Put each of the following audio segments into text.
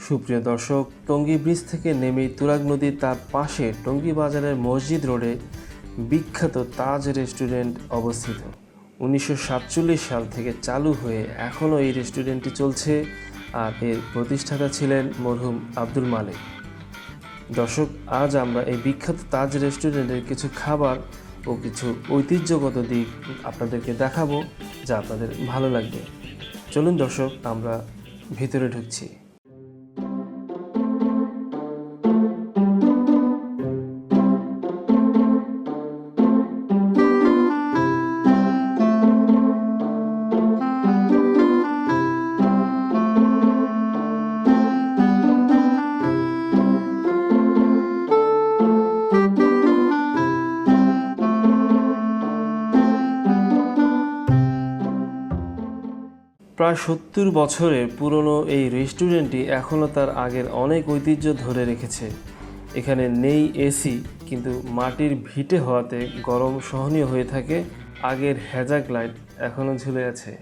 সুপ্রিয় দর্শক, টঙ্গী ব্রিজ থেকে নেমে তুরাগ নদীর তার পাশে টঙ্গী বাজারের মসজিদ রোডে বিখ্যাত তাজ রেস্টুরেন্ট অবস্থিত। উনিশশো সাতচল্লিশ সাল থেকে চালু হয়ে এখনও এই রেস্টুরেন্টটি চলছে আর এর প্রতিষ্ঠাতা ছিলেন মরহুম আব্দুল মালিক। দর্শক, আজ আমরা এই বিখ্যাত তাজ রেস্টুরেন্টের কিছু খাবার ও কিছু ঐতিহ্যগত দিক আপনাদেরকে দেখাবো। যা আপনাদের ভালো লাগবে। চলুন দর্শক আমরা ভিতরে ঢুকছি। প্রায় সত্তর বছরের পুরনো এই রেস্টুরেন্টটি এখনও তার আগের অনেক ঐতিহ্য ধরে রেখেছে। এখানে নেই এসি, কিন্তু মাটির ভিটে হওয়াতে গরম সহনীয় হয়ে থাকে, আগের হ্যাজাক লাইট এখনও ঝুলে আছে।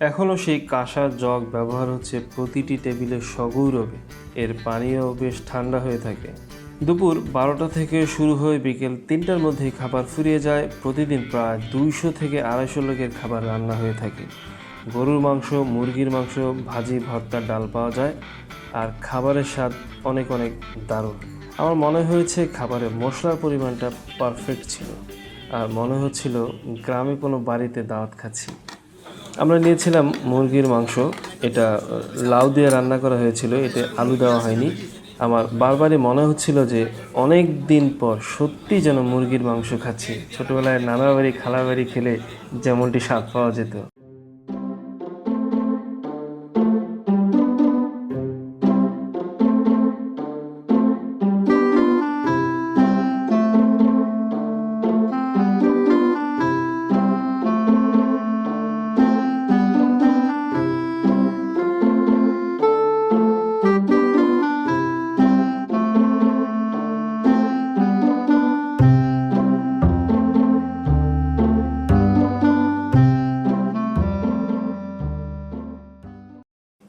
এখনও সেই কাঁসার জগ ব্যবহার হচ্ছে প্রতিটি টেবিলে সগৌরবে। এর পানীয় বেশ ঠান্ডা হয়ে থাকে। দুপুর বারোটা থেকে শুরু হয়ে বিকেল তিনটার মধ্যেই খাবার ফুরিয়ে যায়। প্রতিদিন প্রায় দুইশো থেকে আড়াইশো লোকের খাবার রান্না হয়ে থাকে। গরুর মাংস, মুরগির মাংস, ভাজি, ভর্তা, ডাল পাওয়া যায়। আর খাবারের স্বাদ অনেক অনেক দারুণ। আমার মনে হয়েছে খাবারের মশলার পরিমাণটা পারফেক্ট ছিল। আর মনে হচ্ছিল গ্রামে কোনো বাড়িতে দাওয়াত খাচ্ছি। আমরা নিয়েছিলাম মুরগির মাংস। এটা লাউ দিয়ে রান্না করা হয়েছিল, এতে আলু দেওয়া হয়নি। আমার বারবারই মনে হচ্ছিল যে অনেক দিন পর সত্যি যেন মুরগির মাংস খাচ্ছি। ছোটোবেলায় নানা বাড়ি খালা বাড়ি খেলে যেমনটি স্বাদ পাওয়া যেত।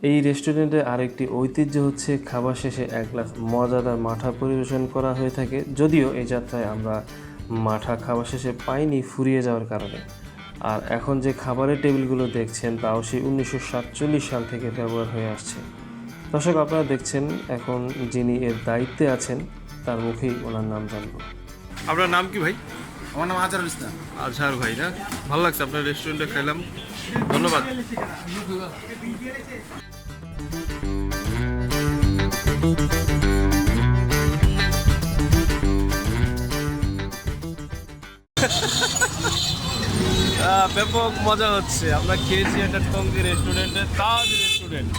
এই রেস্টুরেন্টে আরেকটি ঐতিহ্য হচ্ছে খাবার শেষে এক গ্লাস মজাদার মাঠা পরিবেশন করা হয়ে থাকে। যদিও এই যাত্রায় আমরা মাঠা খাবার শেষে পাইনি ফুরিয়ে যাওয়ার কারণে। আর এখন যে খাবারের টেবিলগুলো দেখছেন তাও সেই উনিশশো সাতচল্লিশ সাল থেকে ব্যবহার হয়ে আসছে। দর্শক আপনারা দেখছেন এখন যিনি এর দায়িত্বে আছেন তার মুখেই ওনার নাম জানব। আপনার নাম কি ভাই? আমার নাম আজহারুল ইসলাম। আজহার ভাই না? ভালো লাগছে আপনার রেস্টুরেন্টে খাইলাম। ধন্যবাদ। ব্যাপক মজা হচ্ছে। আমরা খেয়েছি একটা টঙ্গি রেস্টুরেন্টে তাজ রেস্টুরেন্ট